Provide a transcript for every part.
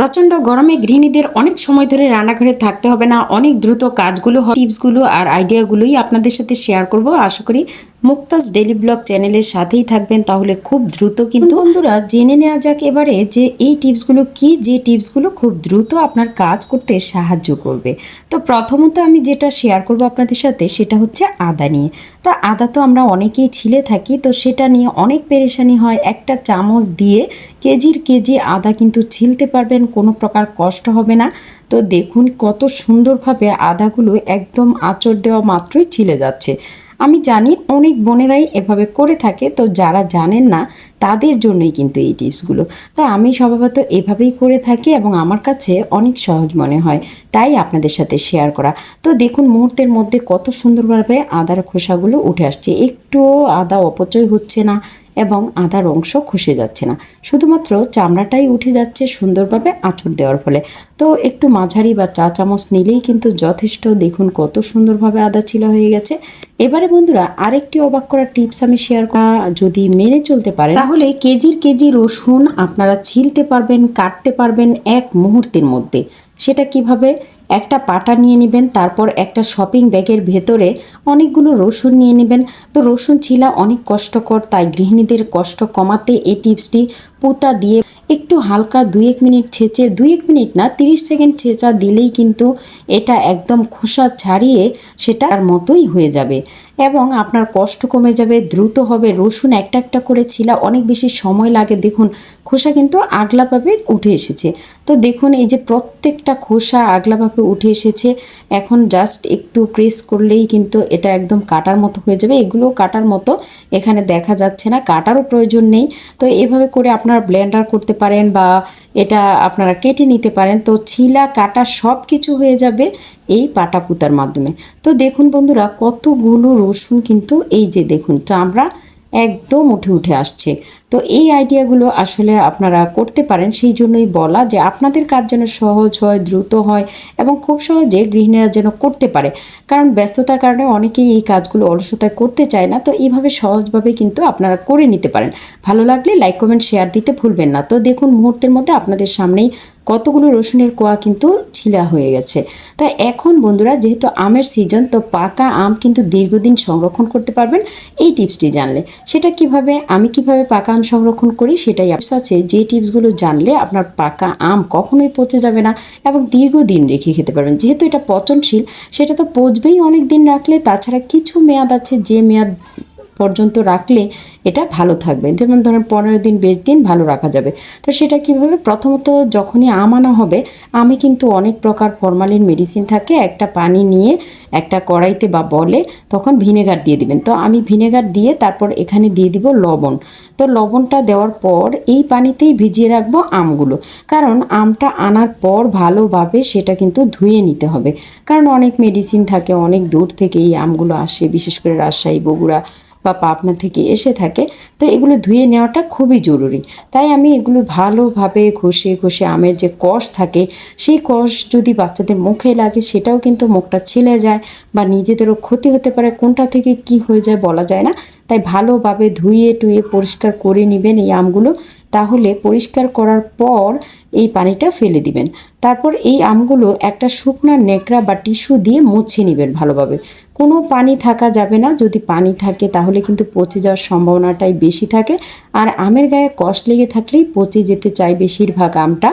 প্রচণ্ড গরমে গৃহিণীদের অনেক সময় ধরে রান্নাঘরে থাকতে হবে না। অনেক দ্রুত কাজগুলো টিপসগুলো আর আইডিয়াগুলোই আপনাদের সাথে শেয়ার করব। আশা করি মুক্তাজ ডেলি ব্লগ চ্যানেলের সাথেই থাকবেন তাহলে খুব দ্রুত কিন্তু বন্ধুরা জেনে নেওয়া যাক এবারে যে এই টিপসগুলো কি, যে টিপসগুলো খুব দ্রুত আপনার কাজ করতে সাহায্য করবে। তো প্রথমত আমি যেটা শেয়ার করব আপনাদের সাথে সেটা হচ্ছে আদা নিয়ে। তো আদা তো আমরা অনেকেই ছিলে থাকি, তো সেটা নিয়ে অনেক পেরেশানি হয়। একটা চামচ দিয়ে কেজির কেজি আদা কিন্তু ছিলতে পারবেন, কোনো প্রকার কষ্ট হবে না। তো দেখুন কত সুন্দরভাবে আদাগুলো একদম আঁচড় দেওয়া মাত্রই ছিলে যাচ্ছে। আমি জানি অনেক বোনেরাই এভাবে করে থাকে, তো যারা জানেন না তাদের জন্যই কিন্তু এই টিপসগুলো। তো আমি স্বভাবত এভাবেই করে থাকি এবং আমার কাছে অনেক সহজ মনে হয়, তাই আপনাদের সাথে শেয়ার করা। তো দেখুন মুহূর্তের মধ্যে কত সুন্দরভাবে আদার খোসাগুলো উঠে আসছে। একটুও আদা অপচয় হচ্ছে না এবং আদার অংশ খসে যাচ্ছে না। শুধুমাত্র চামড়াটাই উঠে যাচ্ছে সুন্দরভাবে আঁচড় দেওয়ার ফলে। তো একটু মাঝারি বা চা চামচ নিলেই কিন্তু যথেষ্ট। দেখুন কত সুন্দরভাবে আদা ছিলা হয়ে গেছে। এবারে বন্ধুরা, আরেকটি অবাক করা টিপস আমি শেয়ার করা যদি মেনে চলতে পারে তাহলে কেজির কেজি রসুন আপনারা ছিলতে পারবেন, কাটতে পারবেন এক মুহূর্তের মধ্যে। সেটা কীভাবে? একটা পাটা নিয়ে নেবেন, তারপর একটা শপিং ব্যাগের ভেতরে অনেকগুলো রসুন নিয়ে নেবেন। তো রসুন ছিলা অনেক কষ্টকর, তাই গৃহিণীদের কষ্ট কমাতে এই টিপসটি পুতা দিয়ে একটু হালকা দুই এক মিনিট ছেঁচে দুই এক মিনিট না, তিরিশ সেকেন্ড ছেঁচা দিলেই কিন্তু এটা একদম খোসা ছাড়িয়ে সেটা তার মতোই হয়ে যাবে। এবং আপনার কষ্ট কমে যাবে, দ্রুত হবে। রসুন একটা একটা করে ছিলা, অনেক বেশি সময় লাগে। দেখুন খোসা কিন্তু আগলাভাবে উঠে এসেছে। তো দেখুন, এই যে প্রত্যেকটা খোসা আগলাভাবে উঠে এসেছে। এখন জাস্ট একটু প্রেস করলেই কিন্তু এটা একদম কাটার মতো হয়ে যাবে। এগুলো কাটার মতো এখানে দেখা যাচ্ছে না, কাটারও প্রয়োজন নেই। তো এভাবে করে আপনারা ব্লেন্ডার করতে পারেন বা এটা আপনারা কেটে নিতে পারেন। তো ছিলা, কাটা সব কিছু হয়ে যাবে এই পাটা পুতার মাধ্যমে। তো দেখুন বন্ধুরা, কতগুলো রসুন কিন্তু এই যে দেখুন, চামড়া একদম উঠে উঠে আসছে। তো এই আইডিয়াগুলো আসলে আপনারা করতে পারেন, সেই জন্যই বলা যে আপনাদের কাজ যেন সহজ হয়, দ্রুত হয় এবং খুব সহজে গৃহিণীরা যেন করতে পারে। কারণ ব্যস্ততার কারণে অনেকেই এই কাজগুলো অলসতায় করতে চায় না, তো এইভাবে সহজভাবে কিন্তু আপনারা করে নিতে পারেন। ভালো লাগলে লাইক কমেন্ট শেয়ার দিতে ভুলবেন না। তো দেখুন, মুহূর্তের মধ্যে আপনাদের সামনেই কতগুলো রসুনের কোয়া কিন্তু ছিলা হয়ে গেছে। তাই এখন বন্ধুরা, যেহেতু আমের সিজন তো পাকা আম কিন্তু দীর্ঘদিন সংরক্ষণ করতে পারবেন, এই টিপসটি জানলে। সেটা কীভাবে, আমি কীভাবে পাকা আম সংরক্ষণ করি, সেটাই অ্যাপস আছে। যে টিপসগুলো জানলে আপনার পাকা আম কখনোই পচে যাবে না এবং দীর্ঘদিন রেখে খেতে পারবেন। যেহেতু এটা পচনশীল, সেটা তো পচবেই অনেক দিন রাখলে। তাছাড়া কিছু মেয়াদ আছে, যে মেয়াদ পর্যন্ত রাখলে এটা ভালো থাকবে। যেমন ধরেন পনেরো দিন, বিশ দিন ভালো রাখা যাবে। তো সেটা কীভাবে? প্রথমত যখনই আম আনা হবে, আমি কিন্তু অনেক প্রকার ফরমালিন মেডিসিন থাকে, একটা পানি নিয়ে একটা কড়াইতে বা বলে তখন ভিনেগার দিয়ে দিবেন। তো আমি ভিনেগার দিয়ে তারপর এখানে দিয়ে দিব লবণ। তো লবণটা দেওয়ার পর এই পানিতেই ভিজিয়ে রাখব আমগুলো। কারণ আমটা আনার পর ভালোভাবে সেটা কিন্তু ধুয়ে নিতে হবে। কারণ অনেক মেডিসিন থাকে, অনেক দূর থেকে এই আমগুলো আসে, বিশেষ করে রাজশাহী, বগুড়া বা পাবনা থেকে এসে থাকে, তো এগুলো ধুয়ে নেওয়াটা খুবই জরুরি। তাই আমি এগুলো ভালোভাবে ঘষে ঘষে আমের যে কষ থাকে, সেই কষ যদি বাচ্চাদের মুখে লাগে, সেটাও কিন্তু মুখটা ছেলে যায় বা নিজেদেরও ক্ষতি হতে পারে, কোনটা থেকে কি হয়ে যায় বলা যায় না। তাই ভালোভাবে ধুয়ে, টুয়ে পরিষ্কার করে নেবেন এই আমগুলো, তাহলে পরিষ্কার করার পর এই পানিটা ফেলে দিবেন। তারপর এই আমগুলো একটা শুকনা নেকড়া বা টিস্যু দিয়ে মুছে নেবেন ভালোভাবে। কোনো পানি থাকা যাবে না। যদি পানি থাকে তাহলে কিন্তু পচে যাওয়ার সম্ভাবনাটাই বেশি থাকে। আর আমের গায়ে কষ লেগে থাকলেই পচে যেতে চায় বেশিরভাগ আমটা।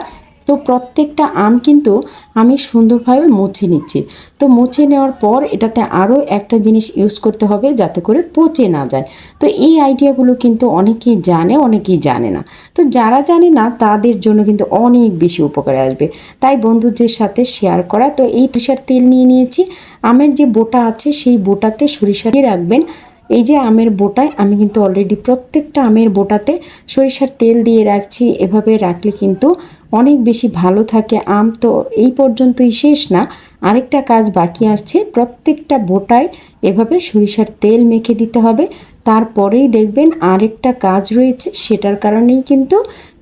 তো প্রত্যেকটা আম কিন্তু আমি সুন্দরভাবে মুছে নিচ্ছি। তো মুছে নেওয়ার পর এটাতে আরও একটা জিনিস ইউজ করতে হবে যাতে করে পচে না যায়। তো এই আইডিয়াগুলো কিন্তু অনেকেই জানে অনেকেই জানে না। তো যারা জানে না, তাদের জন্য কিন্তু অনেক বেশি উপকারে আসবে। তাই বন্ধুদের সাথে শেয়ার করা। তো এই তুষার তেল নিয়ে নিয়েছি। আমের যে বোটা আছে, সেই বোটাতে সরিষা দিয়ে রাখবেন। এই যে আমের বোটায় আমি কিন্তু অলরেডি প্রত্যেকটা আমের বোটাতে সরিষার তেল দিয়ে রাখছি। এভাবে রাখলে কিন্তু অনেক বেশি ভালো থাকে, আম তো এই পর্যন্তই শেষ না। আরেকটা কাজ বাকি আসছে প্রত্যেকটা বোটায় এভাবে সরিষার তেল মেখে দিতে হবে। তারপরেই দেখবেন আরেকটা কাজ রয়েছে, সেটার কারণেই কিন্তু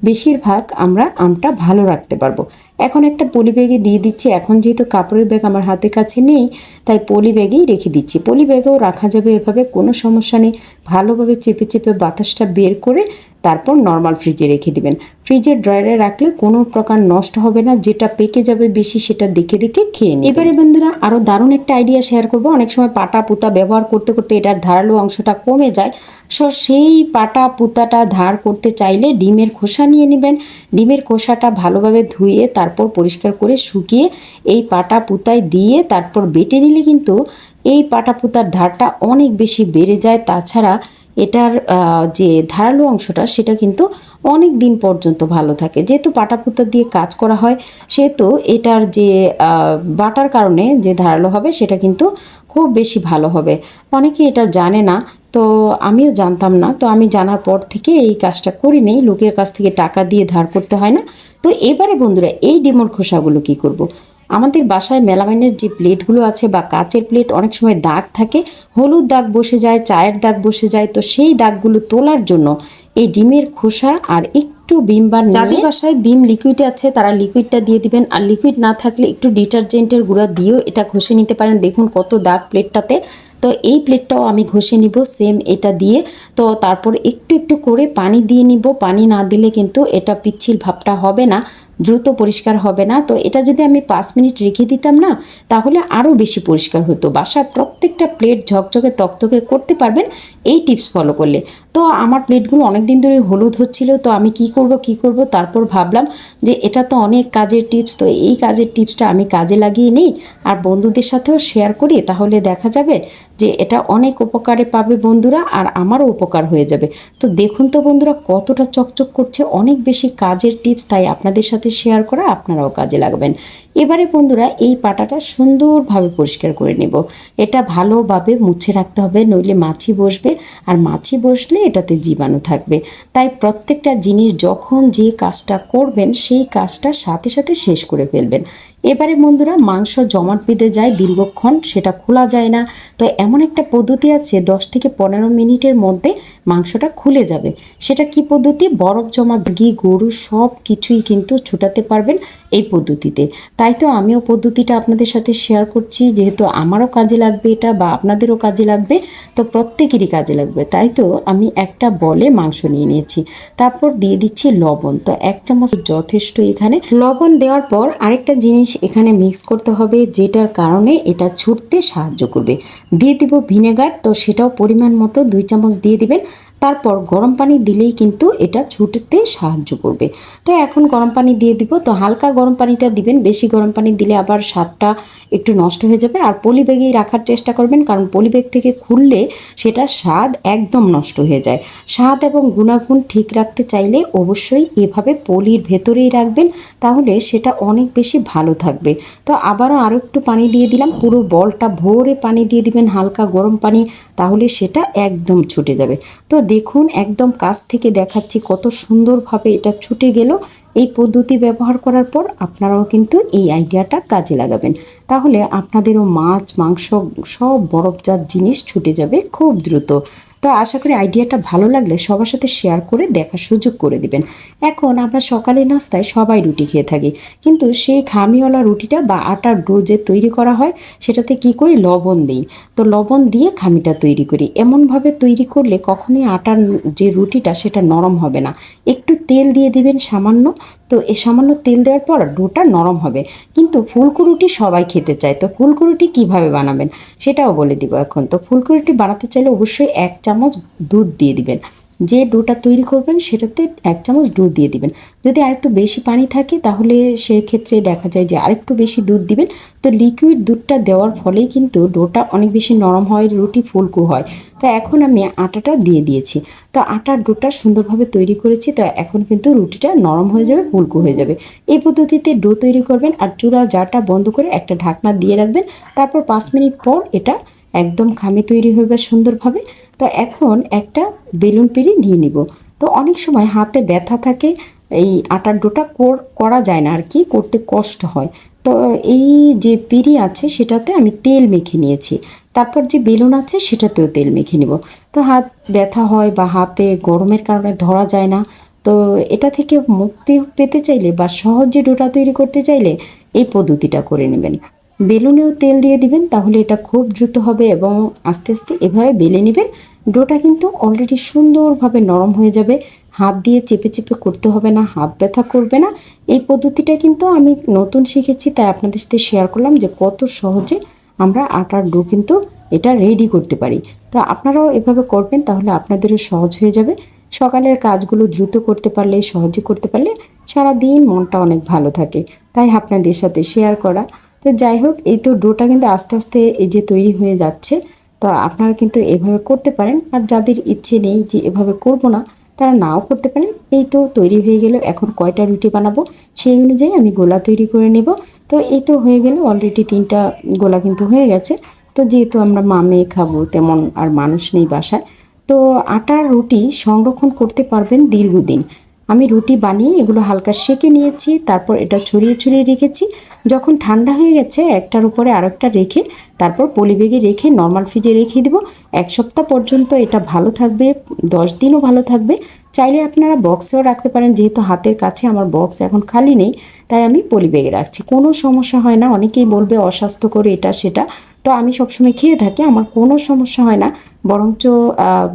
বেশিরভাগ আমরা আমটা ভালো রাখতে পারব। এখন একটা পলি ব্যাগে দিয়ে দিচ্ছি, এখন যেহেতু কাপড়ের ব্যাগ আমার হাতের কাছে নেই, তাই পলি ব্যাগেই রেখে দিচ্ছি। পলি ব্যাগেও রাখা যাবে এভাবে, কোনো সমস্যা নেই। ভালোভাবে চেপে চেপে বাতাসটা বের করে তারপর নর্মাল ফ্রিজে রেখে দিবেন। ফ্রিজের ড্রয়ারে রাখলে কোনো প্রকার নষ্ট হবে না, যেটা পেকে যাবে বেশি সেটা দেখে দেখে খেয়ে নিন এবারে বন্ধুরা আরও দারুণ একটা আইডিয়া শেয়ার করব। অনেক সময় পাটা পুতা ব্যবহার করতে করতে এটার ধারালো অংশটা কমে যায়। সো সেই পাটা পুতাটা ধার করতে চাইলে ডিমের খোসা নিয়ে নেবেন। ডিমের খোসাটা ভালোভাবে ধুয়ে তারপর পরিষ্কার করে শুকিয়ে এই পাটা পুতায় দিয়ে তারপর বেটে নিলে কিন্তু এই পাটা পুতার ধারটা অনেক বেশি বেড়ে যায়। তাছাড়া এটার যে ধারালো অংশটা সেটা কিন্তু অনেক দিন পর্যন্ত ভালো থাকে। যেহেতু পাটা পুতা দিয়ে কাজ করা হয়, সেহেতু এটার যে বাটার কারণে যে ধারালো হবে সেটা কিন্তু খুব বেশি ভালো হবে। অনেকে এটা জানে না, তো আমিও জানতাম না। তো আমি জানার পর থেকে এই কাজটা করি নেই, লোকের কাছ থেকে টাকা দিয়ে ধার করতে হয় না। তো এবারে বন্ধুরা, এই ডিমোর খোসাগুলো কি করব। আমাদের বাসায় মেলামাইনের যে প্লেটগুলো আছে বা কাচের প্লেট, অনেক সময় দাগ থাকে। হলুদ দাগ বসে যায়, চায়ের দাগ বসে যায়। তো সেই দাগগুলো তোলার জন্য এই ডিমের খোসা আর একটু বিম বার যাদের বাসায় বিম লিকুইড আছে, তারা লিকুইডটা দিয়ে দিবেন। আর লিকুইড না থাকলে একটু ডিটারজেন্টের গুঁড়া দিয়েও এটা ঘষে নিতে পারেন। দেখুন কত দাগ প্লেটটাতে। তো এই প্লেটটাও আমি ঘষে নিব সেম এটা দিয়ে। তো তারপর একটু একটু করে পানি দিয়ে নিব। পানি না দিলে কিন্তু এটা পিচ্ছিল ভাবটা হবে না। দ্রুত পরিষ্কার হবে না। তো এটা যদি আমি পাঁচ মিনিট রেখে দিতাম না, তাহলে আরও বেশি পরিষ্কার হতো। বাসার প্রত্যেকটা প্লেট ঝকঝকে তকতকে করতে পারবেন, এই টিপস ফলো করলে। তো আমার প্লেটগুলো অনেক দিন ধরে হলুদ হচ্ছিল, তো আমি কি করব কি করব, তারপর ভাবলাম যে এটা তো অনেক কাজের টিপস তো এই কাজের টিপসটা আমি কাজে লাগিয়ে নিই। আর বন্ধুদের সাথেও শেয়ার করি, তাহলে দেখা যাবে যে এটা অনেক উপকারে পাবে বন্ধুরা, আর আমারও উপকার হয়ে যাবে। তো দেখুন তো বন্ধুরা, কতটা চকচক করছে, অনেক বেশি কাজের টিপস তাই আপনাদের সাথে শেয়ার করা আপনারাও কাজে লাগবেন। এবারে বন্ধুরা, এই পাটাটা সুন্দরভাবে পরিষ্কার করে নেব। এটা ভালোভাবে মুছে রাখতে হবে, নইলে মাছি বসবে, আর মাছি বসলে এটাতে জীবাণু থাকবে। তাই প্রত্যেকটা জিনিস যখন যে কাজটা করবেন, সেই কাজটা সাথে সাথে শেষ করে ফেলবেন। এবারে বন্ধুরা মাংস জমাট বেঁধে যায় দীর্ঘক্ষণ, সেটা খোলা যায় না। তো এমন একটা পদ্ধতি আছে, দশ থেকে পনেরো মিনিটের মধ্যে মাংসটা খুলে যাবে। সেটা কি পদ্ধতি? বরফ জমা ঘি, গরু সব কিছুই কিন্তু ছুটাতে পারবেন এই পদ্ধতিতে। তাই তো আমিও পদ্ধতিটা আপনাদের সাথে শেয়ার করছি, যেহেতু আমারও কাজে লাগবে এটা বা আপনাদেরও কাজে লাগবে, তো প্রত্যেকেরই কাজে লাগবে। তাই তো আমি একটা বলে মাংস নিয়ে নিয়েছি। তারপর দিয়ে দিচ্ছি লবণ। তো এক চামচ যথেষ্ট এখানে। লবণ দেওয়ার পর আরেকটা জিনিস এখানে মিক্স করতে হবে, যেটার কারণে এটা ছুটতে সাহায্য করবে। দিয়ে দিব ভিনেগার, তো সেটাও পরিমাণ মতো দুই চামচ দিয়ে দিবেন। তারপর গরম পানি দিলেই কিন্তু এটা ছুটতে সাহায্য করবে। তো এখন গরম পানি দিয়ে দিব। তো হালকা গরম পানিটা দিবেন। বেশি গরম পানি দিলে আবার স্বাদটা একটু নষ্ট হয়ে যাবে। আর পলি ব্যাগেই রাখার চেষ্টা করবেন। কারণ পলি ব্যাগ থেকে খুললে সেটা স্বাদ একদম নষ্ট হয়ে যায়। স্বাদ এবং গুণাগুণ ঠিক রাখতে চাইলে অবশ্যই এভাবে পলির ভেতরেই রাখবেন। তাহলে সেটা অনেক বেশি ভালো থাকবে। তো আবারও আরও একটু পানি দিয়ে দিলাম। পুরো বলটা ভরে পানি দিয়ে দিবেন হালকা গরম পানি। তাহলে সেটা একদম ছুটে যাবে। তো দেখুন, একদম কাছ থেকে দেখাচ্ছি কত সুন্দরভাবে এটা ছুটে গেল। এই পদ্ধতি ব্যবহার করার পর আপনারাও কিন্তু এই আইডিয়াটা কাজে লাগাবেন। তাহলে আপনাদেরও মাছ, মাংস সব বরফজাত জিনিস ছুটে যাবে খুব দ্রুত। তো আশা করি আইডিয়াটা ভালো লাগলে সবার সাথে শেয়ার করে দেখার সুযোগ করে দিবেন। এখন আমরা সকালে নাস্তায় সবাই রুটি খেয়ে থাকি। কিন্তু সেই খামিওয়ালা রুটিটা বা আটার ডো যে তৈরি করা হয়, সেটাতে কি করি? লবণ দিই। তো লবণ দিয়ে খামিটা তৈরি করি। এমনভাবে তৈরি করলে কখনোই আটার যে রুটিটা, সেটা নরম হবে না। একটু তেল দিয়ে দিবেন সামান্য। তো এ সামান্য তেল দেওয়ার পর ডোটা নরম হবে। কিন্তু ফুলকুরুটি সবাই খেতে চায়। তো ফুলকুরুটি কীভাবে বানাবেন? সেটাও বলে দিব এখন। তো ফুলকুরুটি বানাতে চাইলে অবশ্যই এক চামচ দুধ দিয়ে দিবেন। যে ডোটা তৈরি করবেন সেটাতে এক চামচ দুধ দিয়ে দিবেন। যদি আরেকটু বেশি পানি থাকে তাহলে সেক্ষেত্রে দেখা যায় যে আরেকটু বেশি দুধ দিবেন। তো লিকুইড দুধটা দেওয়ার ফলেই কিন্তু ডোটা অনেক বেশি নরম হয়, রুটি ফুলকু হয়। তো এখন আমি আটাটা দিয়ে দিয়েছি। তো আটার ডোটা সুন্দরভাবে তৈরি করেছি, তো এখন কিন্তু রুটিটা নরম হয়ে যাবে, ফুলকু হয়ে যাবে। এই পদ্ধতিতে ডো তৈরি করবেন আর চূড়া জারটা বন্ধ করে একটা ঢাকনা দিয়ে রাখবেন। তারপর পাঁচ মিনিট পর এটা একদম খামে তৈরি হবে সুন্দরভাবে। তো এখন একটা বেলুন পেরি নিয়ে নিব। তো অনেক সময় হাতে ব্যথা থাকে, এই আটার ডোটা করা যায় না আর কি করতে কষ্ট হয়। তো এই যে পিড়ি আছে সেটাতে আমি তেল মেখে নিয়েছি। তারপর যে বেলুন আছে সেটাতেও তেল মেখে নিব। তো হাত ব্যথা হয় বা হাতে গরমের কারণে ধরা যায় না, তো এটা থেকে মুক্তি পেতে চাইলে বা সহজে ডোটা তৈরি করতে চাইলে এই পদ্ধতিটা করে নেবেন। বেলুনেও তেল দিয়ে দিবেন, তাহলে এটা খুব দ্রুত হবে এবং আস্তে আস্তে এভাবে বেলে নেবেন। ডোটা কিন্তু অলরেডি সুন্দরভাবে নরম হয়ে যাবে। হাত দিয়ে চেপে চেপে করতে হবে না, হাত ব্যথা করবে না। এই পদ্ধতিটা কিন্তু আমি নতুন শিখেছি, তাই আপনাদের সাথে শেয়ার করলাম যে কত সহজে আমরা আটার ডো কিন্তু এটা রেডি করতে পারি। তো আপনারাও এভাবে করবেন, তাহলে আপনাদেরও সহজ হয়ে যাবে। সকালের কাজগুলো দ্রুত করতে পারলে, সহজে করতে পারলে সারা দিন মনটা অনেক ভালো থাকে। তাই আপনাদের সাথে শেয়ার করা। তো যাই হোক, এই তো ডোটা কিন্তু আস্তে আস্তে এই যে তৈরি হয়ে যাচ্ছে। তো আপনারা কিন্তু এভাবে করতে পারেন। আর যাদের ইচ্ছে নেই যে এভাবে করব না, তারা নাও করতে পারেন। এই তো তৈরি হয়ে গেল। এখন কয়টা রুটি বানাবো সেই অনুযায়ী আমি গোলা তৈরি করে নেব। তো এই তো হয়ে গেল। অলরেডি তিনটা গোলা কিন্তু হয়ে গেছে। তো যেহেতু আমরা মা মেয়ে খাব তেমন আর মানুষ নেই বাসায়, তো আটার রুটি সংরক্ষণ করতে পারবেন দীর্ঘদিন। আমি রুটি বানিয়ে এগুলো হালকা সেকে নিয়েছি, তারপর এটা ছড়িয়ে ছড়িয়ে রেখেছি। যখন ঠান্ডা হয়ে গেছে, একটার উপরে আরেকটা রেখে তারপর পলিবেগে রেখে নর্মাল ফ্রিজে রেখে দেবো। এক সপ্তাহ পর্যন্ত এটা ভালো থাকবে, দশ দিনও ভালো থাকবে। চাইলে আপনারা বক্সেও রাখতে পারেন, যেহেতু হাতের কাছে আমার বক্স এখন খালি নেই, তাই আমি পলিবেগে রাখছি। কোনো সমস্যা হয় না, অনেকেই বলবে অস্বাস্থ্যকর এটা সেটা। তো আমি সবসময় খেয়ে থাকি, আমার কোনো সমস্যা হয় না। বরঞ্চ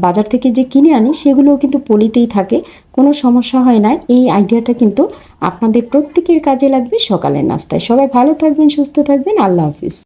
বাজার থেকে যে কিনে আনি সেগুলোও কিন্তু পলিতেই থাকে। কোনো সমস্যা হয় না এই আইডিয়াটা কিন্তু আপনাদের প্রত্যেকের কাজে লাগবে সকালের নাস্তায়। সবাই ভালো থাকবেন, সুস্থ থাকবেন। আল্লাহ হাফিজ।